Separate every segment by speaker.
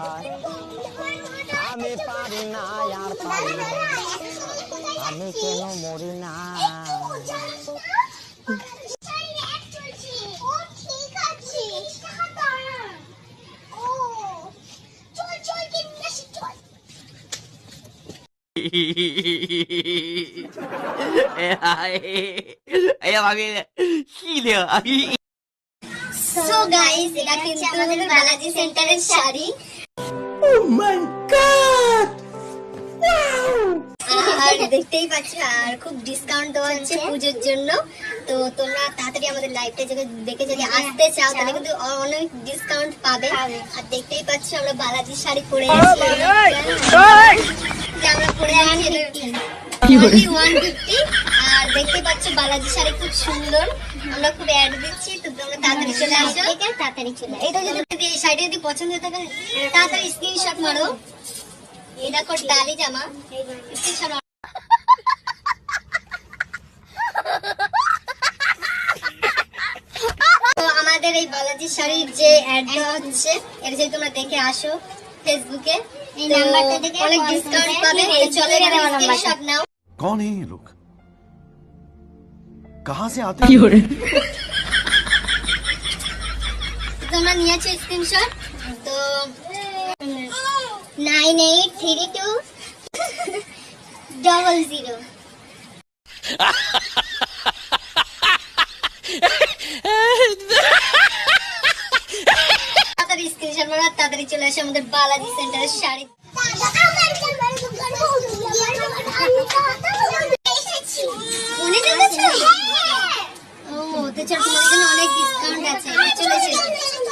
Speaker 1: হায় আমি পারি না আর পারি না আমি কেন মরি না
Speaker 2: 哎呀妈逼，细的，哎。
Speaker 3: সো গাইস এটা কিন্তু আমাদের বালাজি সেন্টারের শাড়ি আর দেখতেই পাচ্ছ আর খুব ডিসকাউন্ট দেওয়া হচ্ছে পুজোর জন্য। তো তোমরা তাড়াতাড়ি আমাদের লাইভটা দেখে যদি আসতে চাও তাহলে কিন্তু অনেক ডিসকাউন্ট পাবে। আর দেখতেই পাচ্ছ আমরা বালাজি শাড়ি পরে আছি আমরা পরে আছি ওয়ান ফিফটি আর দেখতে পাচ্ছ বালাজি শাড়ি খুব সুন্দর। আমরা খুব অ্যাড দিচ্ছি। তাড়াতাড়ি চলে আসো তাড়াতাড়ি চলে এটা যদি যদি এই শাড়িটা যদি পছন্দ হয়ে থাকে তাড়াতাড়ি স্ক্রিনশট মারো এই দেখো ডালি জামা স্ক্রিনশট তো আমাদের এই বালাজি শাড়ির যে অ্যাডটা হচ্ছে এটা যদি তোমরা দেখে আসো ফেসবুকে এই নাম্বারটা থেকে অনেক ডিসকাউন্ট পাবে তো চলো স্ক্রিনশট নাও
Speaker 4: कौन है ये लोग कहां से आते हैं
Speaker 3: তোমরা নিয়েছো স্ক্রিনশট তো nine eight three two double zero তাড়াতাড়ি স্ক্রিনশট মারো, তাড়াতাড়ি চলে আসে আমাদের বালাজি সেন্টারের শাড়ি। জন্য অনেক ডিসকাউন্ট আছে। চলে এসো।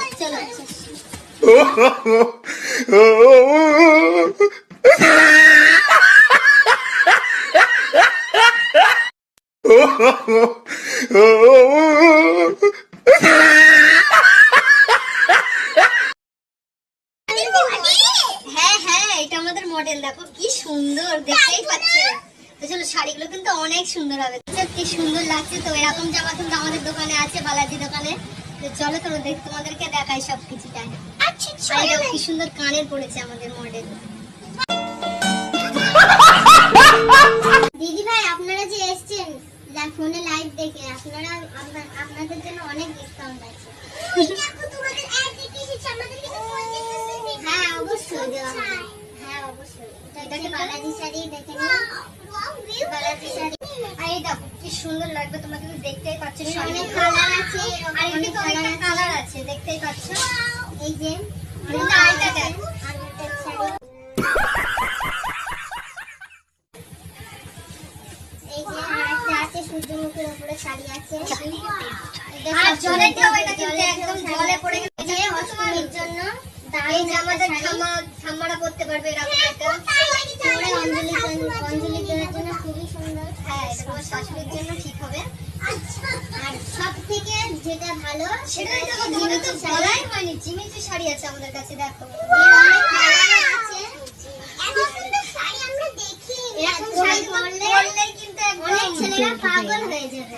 Speaker 3: হ্যাঁ হ্যাঁ এটা আমাদের মডেল দেখো কি সুন্দর, দেখতেই পাচ্ছে। চলো, শাড়িগুলো কিন্তু অনেক সুন্দর হবে। কি সুন্দর লাগছে তো, এরকম জামা কিন্তু আমাদের দোকানে আছে, বালাজি দোকানে। চলো তোমরা দেখ তোমাদেরকে দেখাই সব কিছুটা আর এটাও কি সুন্দর কানের পড়েছে আমাদের মডেল দিদি ভাই আপনারা যে এসেছেন ফোনে লাইভ দেখে আপনারা আপনাদের জন্য অনেক ডিসকাউন্ট আছে। হ্যাঁ অবশ্যই হ্যাঁ অবশ্যই। বালাজি শাড়ি দেখে নিন। বালাজি শাড়ি। আর এই দেখো কি সুন্দর লাগবে তোমরা কিন্তু দেখতেই পাচ্ছ অনেক কালার আছে আর কিন্তু অনেকটা কালার আছে দেখতেই পাচ্ছ। এই যে আরেকটা দেখ। আরেকটা শাড়ি আছে সূর্যমুখীর উপরে শাড়ি আছে। আর জলে দেও এটা কিন্তু একদম জলে পড়ে গেছে। অষ্টমীর জন্য এই যে আমাদের ঠাম্মা ঠাম্মারা পারবে এরকম একটা। হ্যাঁ শাশুড়ির জন্য ঠিক হবে। আর সব থেকে যেটা ভালো সেটাই তো জিমি বলাই হয়নি জিমি শাড়ি আছে আমাদের কাছে দেখো। আমরা এরকম শাড়ি পরলে কিন্তু অনেক ছেলেরা পাগল হয়ে যাবে।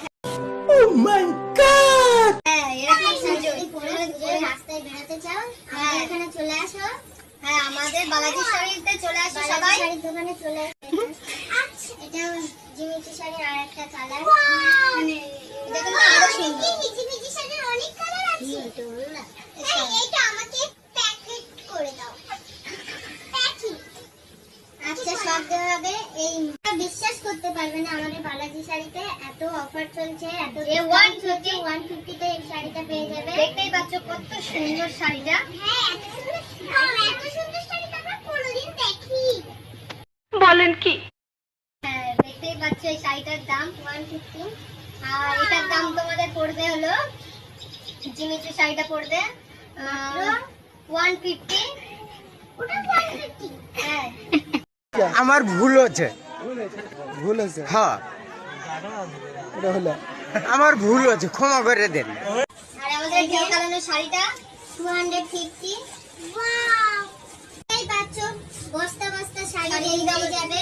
Speaker 3: হ্যাঁ, এরকম শাড়ি পরে রাস্তায় বেরোতে চাও আমাদের এখানে চলে আসো। হ্যাঁ আমাদের বালাজি শাড়িতে চলে আসো সবাই। শাড়ির দোকানে চলে আসো জিমিচি শাড়ির আর একটা কালার মানে এটা আরও সুন্দর। জিমিচি শাড়ির অনেক কালার আছে। এইটা আমাকে প্যাকেট করে দাও। আচ্ছা সব দেওয়া হবে। এই বিশ্বাস করতে পারবে না আমাদের বালাজি শাড়িতে। এত অফার চলছে এত ওয়ান ফিফটি ওয়ান ফিফটিতে এই শাড়িটা পেয়ে যাবে। দেখতেই পাচ্ছ কত সুন্দর শাড়িটা। হ্যাঁ এত সুন্দর এত সুন্দর শাড়িটা আমরা কোনোদিন দেখি
Speaker 5: বলেন কি?
Speaker 3: হ্যাঁ এই শাড়িটার দাম ওয়ান ফিফটি আর এটার দাম তোমাদের পড়বে হলো জিমিচু শাড়িটা পড়বে ওয়ান ফিফটি ওটা ওয়ান ফিফটি হ্যাঁ।
Speaker 1: আমার ভুল হচ্ছে।
Speaker 6: ভুল হয়েছে।
Speaker 1: হ্যাঁ।
Speaker 6: এটা হলো।
Speaker 1: আমার ভুল হচ্ছে ক্ষমা করে দেন।
Speaker 3: আর আমাদের ঢেউ কালানো শাড়িটা টু হান্ড্রেড ফিফটি এই পাচ্ছ বস্তা বস্তা শাড়ি যাবে।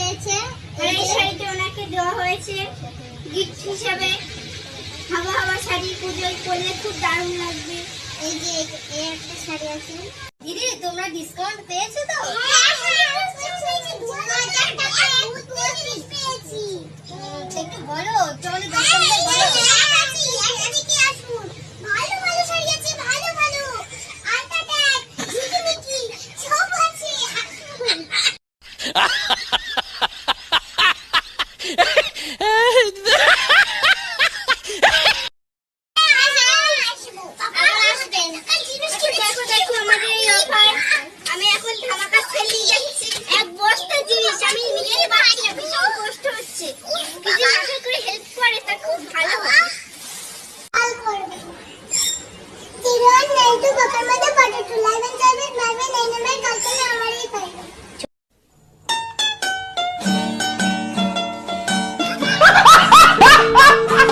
Speaker 1: পেয়েছে এই হ্যাঁ, শাড়িটি ওনাকে দেওয়া হয়েছে গিফট হিসাবে। হাওয়া হাওয়া শাড়ি পুজোয় পরলে খুব দারুণ লাগবে। এই যে এই একটা শাড়ি আছে। দিদি তোমরা ডিসকাউন্ট পেয়েছ তো? হ্যাঁ, হ্যাঁ। এইটু বকের মধ্যে ফটো তুলাইবেন যাইবেন মারবেন এই নাম্বার কল করলে আমারই পাইবেন